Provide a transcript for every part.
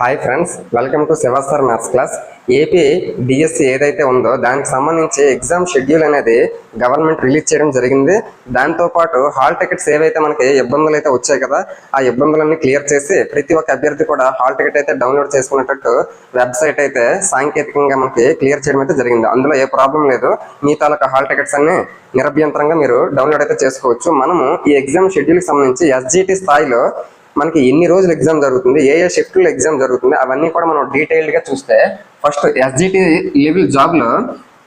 Hi friends welcome to శివాస్టర్ maths class AP DSC ఏదైతే ఉందో దానికి సంబంధించి ఎగ్జామ్ షెడ్యూల్ అనేది గవర్నమెంట్ రిలీజ్ చేయడం జరిగింది. దాంతోపాటు హాల్ టికెట్స్ ఏవైతే మనకి ఇబ్బందులు అయితే వచ్చాయి కదా ఆ ఇబ్బందులన్నీ క్లియర్ చేసి ప్రతి ఒక్క అభ్యర్థి కూడా హాల్ టికెట్ అయితే డౌన్లోడ్ చేసుకునేటట్టు వెబ్సైట్ అయితే సాంకేతికంగా మనకి క్లియర్ చేయడం అయితే జరిగింది. అందులో ఏ ప్రాబ్లం లేదు. మీ తాలూకా హాల్ టికెట్స్ అన్ని నిరభ్యంతరంగా మీరు డౌన్లోడ్ అయితే చేసుకోవచ్చు. మనము ఈ ఎగ్జామ్ షెడ్యూల్కి సంబంధించి ఎస్జిటి స్థాయిలో మనకి ఎన్ని రోజులు ఎగ్జామ్ జరుగుతుంది ఏ ఏ షిఫ్ట్లో ఎగ్జామ్ జరుగుతుంది అవన్నీ కూడా మనం డీటెయిల్డ్గా చూస్తే ఫస్ట్ ఎస్జిటి లెవెల్ జాబ్లో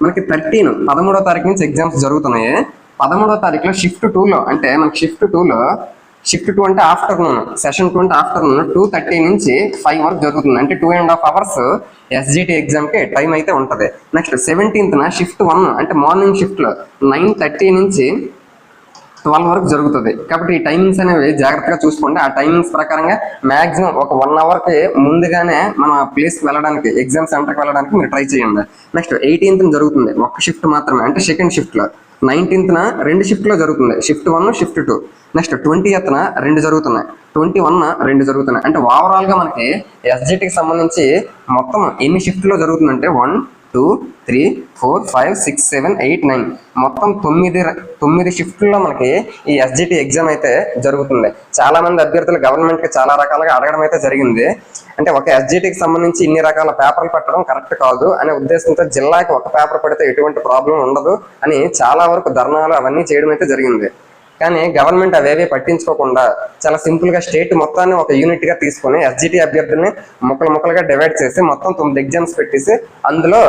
మనకి థర్టీన్ పదమూడో తారీఖు నుంచి ఎగ్జామ్స్ జరుగుతున్నాయి. పదమూడో తారీఖులో షిఫ్ట్ టూలో అంటే మనకి షిఫ్ట్ టూలో షిఫ్ట్ టూ అంటే ఆఫ్టర్నూన్ సెషన్ టూ అంటే ఆఫ్టర్నూన్ టూ థర్టీ నుంచి ఫైవ్ వరకు జరుగుతుంది. అంటే two and half hours SGT ఎగ్జామ్కి టైం అయితే ఉంటది. నెక్స్ట్ సెవెంటీన్త్ షిఫ్ట్ వన్ అంటే మార్నింగ్ షిఫ్ట్లో నైన్ థర్టీ నుంచి ట్వెల్వ్ వరకు జరుగుతుంది. కాబట్టి ఈ టైమింగ్స్ అనేవి జాగ్రత్తగా చూసుకోండి. ఆ టైమింగ్స్ ప్రకారంగా మాక్సిమం ఒక వన్ అవర్కి ముందుగానే మన ప్లేస్కి వెళ్ళడానికి ఎగ్జామ్ సెంటర్కి వెళ్ళడానికి మీరు ట్రై చేయండి. నెక్స్ట్ ఎయిటీన్త్ జరుగుతుంది. ఒక షిఫ్ట్ మాత్రమే అంటే సెకండ్ షిఫ్ట్లో నైన్టీన్త్న రెండు షిఫ్ట్లో జరుగుతుంది. Shift one shift two next twenty Ethanai రెండు జరుగుతున్నాయి. ట్వంటీ వన్ రెండు జరుగుతున్నాయి. అంటే ఓవరాల్గా మనకి ఎస్జిటికి సంబంధించి మొత్తం ఎన్ని షిఫ్ట్లో జరుగుతుందంటే one two three four five six seven eight nine. మొత్తం తొమ్మిది తొమ్మిది షిఫ్ట్లో మనకి ఈ ఎస్జిటి ఎగ్జామ్ అయితే జరుగుతుంది. చాలా మంది అభ్యర్థులు గవర్నమెంట్కి చాలా రకాలుగా అడగడం అయితే జరిగింది. అంటే ఒక ఎస్జిటికి సంబంధించి ఇన్ని రకాల పేపర్లు పెట్టడం కరెక్ట్ కాదు అనే ఉద్దేశంతో జిల్లాకి ఒక పేపర్ పడితే ఎటువంటి ప్రాబ్లం ఉండదు అని చాలా వరకు ధర్నాలు అవన్నీ చేయడం అయితే జరిగింది. కానీ గవర్నమెంట్ అవేవి పట్టించుకోకుండా చాలా సింపుల్గా స్టేట్ మొత్తాన్ని ఒక యూనిట్గా తీసుకొని ఎస్జిటి అభ్యర్థుల్ని ముక్కలు ముక్కలుగా డివైడ్ చేసి మొత్తం తొమ్మిది ఎగ్జామ్స్ పెట్టేసి అందులో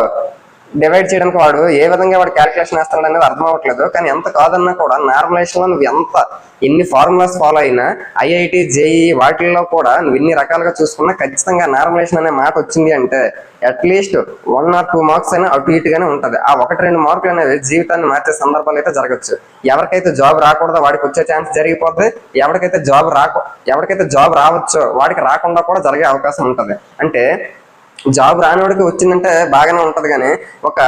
డివైడ్ చేయడానికి వాడు ఏ విధంగా వాడు క్యాలిక్యులేషన్ వేస్తాడు అనేది అర్థం అవ్వట్లేదు. కానీ ఎంత కాదన్నా కూడా నార్మలైజేషన్లో నువ్వు ఎంత ఎన్ని ఫార్ములాస్ ఫాలో అయినా ఐఐటి జేఈ వాటిల్లో కూడా నువ్వు ఎన్ని రకాలుగా చూసుకున్నా ఖచ్చితంగా నార్మలైజేషన్ అనే మాట వచ్చింది అంటే at least one or two marks అయినా అటు ఇటుగానే ఉంటది. ఆ ఒకటి రెండు మార్కులు అనేవి జీవితాన్ని మార్చే సందర్భాలు అయితే జరగచ్చు. ఎవరికైతే జాబ్ రాకూడదో వాడికి వచ్చే ఛాన్స్ జరిగిపోద్ది. ఎవరికైతే జాబ్ రాకు ఎవరికైతే జాబ్ రావచ్చో వాడికి రాకుండా కూడా జరిగే అవకాశం ఉంటది. అంటే జాబ్ రానివాడికి వచ్చిందంటే బాగానే ఉంటది కానీ ఒక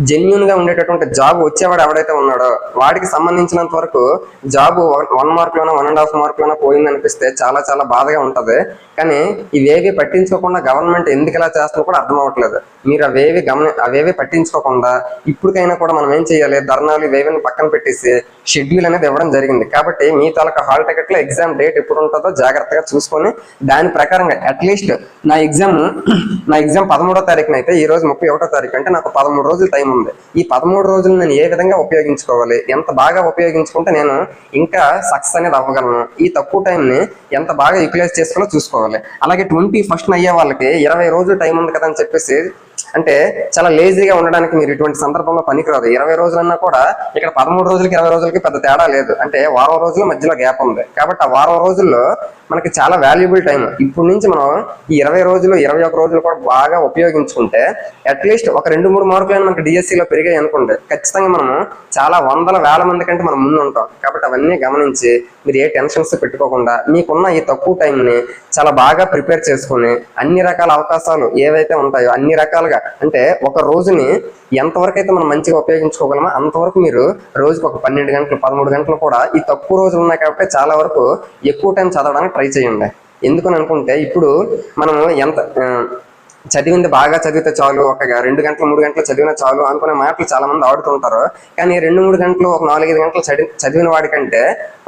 జెన్యున్గా ఉండేటటువంటి జాబ్ వచ్చేవాడు ఎవడైతే ఉన్నాడో వాడికి సంబంధించినంత వరకు జాబ్ వన్ మార్క్ లోనో వన్ అండ్ హాఫ్ మార్క్ లోనో పోయింది అనిపిస్తే చాలా చాలా బాధగా ఉంటది. కానీ ఇవేవి పట్టించుకోకుండా గవర్నమెంట్ ఎందుకు ఇలా చేస్తుందో కూడా అర్థం అవ్వట్లేదు. మీరు అవేవి గమని అవేవి పట్టించుకోకుండా ఇప్పటికైనా కూడా మనం ఏం చేయాలి? ధర్నాలు ఇవేవిని పక్కన పెట్టేసి షెడ్యూల్ అనేది ఇవ్వడం జరిగింది. కాబట్టి మీ తాలూకా హాల్ టికెట్లో ఎగ్జామ్ డేట్ ఎప్పుడు ఉంటుందో జాగ్రత్తగా చూసుకొని దాని ప్రకారంగా అట్లీస్ట్ నా ఎగ్జామ్ నా ఎగ్జామ్ పదమూడో తారీఖున అయితే ఈ రోజు ముప్పై ఒకటో తారీఖు అంటే నాకు పదమూడు రోజులు టైం ఉంది. ఈ పదమూడు రోజులు నేను ఏ విధంగా ఉపయోగించుకోవాలి? ఎంత బాగా ఉపయోగించుకుంటే నేను ఇంకా సక్సెస్ అనేది అవ్వగలను? ఈ తక్కువ టైంని ఎంత బాగా యూటిలైజ్ చేసుకోవాలో చూసుకోవాలి. అలాగే ట్వంటీ ఫస్ట్ అయ్యే వాళ్ళకి ఇరవై రోజులు టైం ఉంది కదా అని చెప్పేసి అంటే చాలా లేజీగా ఉండడానికి మీరు ఇటువంటి సందర్భంలో పనికిరాదు. ఇరవై రోజులన్నా కూడా ఇక్కడ పదమూడు రోజులకి ఇరవై రోజులకి పెద్ద తేడా లేదు. అంటే వారం రోజుల మధ్యలో గ్యాప్ ఉంది. కాబట్టి ఆ వారం రోజుల్లో మనకి చాలా వాల్యుబుల్ టైం ఇప్పటి నుంచి మనం ఈ ఇరవై రోజులు ఇరవై ఒక రోజులు కూడా బాగా ఉపయోగించుకుంటే అట్లీస్ట్ ఒక రెండు మూడు మార్కులైనా మనకి డిఎస్సిలో లో పెరిగాయి అనుకోండి ఖచ్చితంగా మనము చాలా వందల వేల మంది కంటే మనం ముందు ఉంటాం. కాబట్టి అవన్నీ గమనించి మీరు ఏ టెన్షన్స్ పెట్టుకోకుండా మీకున్న ఈ తక్కువ టైంని చాలా బాగా ప్రిపేర్ చేసుకుని అన్ని రకాల అవకాశాలు ఏవైతే ఉంటాయో అన్ని రకాలుగా అంటే ఒక రోజుని ఎంతవరకు అయితే మనం మంచిగా ఉపయోగించుకోగలమో అంతవరకు మీరు రోజుకి ఒక పన్నెండు గంటలు పదమూడు గంటలు కూడా ఈ తక్కువ రోజులు ఉన్నాయి కాబట్టి చాలా వరకు ఎక్కువ టైం చదవడానికి ట్రై చేయండి. ఎందుకని అనుకుంటే ఇప్పుడు మనము ఎంత చదివింది బాగా చదివితే చాలు ఒక రెండు గంటలు మూడు గంటలు చదివిన చాలు అనుకునే మాటలు చాలా మంది ఆడుతుంటారు కానీ రెండు మూడు గంటలు ఒక నాలుగైదు గంటలు చదివి చదివిన వాడికంటే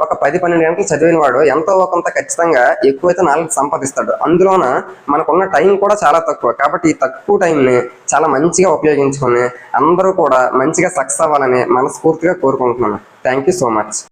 ఒక పది పన్నెండు గంటలు చదివిన వాడు ఎంతో కొంత ఖచ్చితంగా ఎక్కువైతే నాలుగు సంపాదిస్తాడు. అందులోన మనకున్న టైం కూడా చాలా తక్కువ. కాబట్టి ఈ తక్కువ టైంని చాలా మంచిగా ఉపయోగించుకొని అందరూ కూడా మంచిగా సక్సెస్ అవ్వాలని మనస్ఫూర్తిగా కోరుకుంటున్నాను. Thank you so much.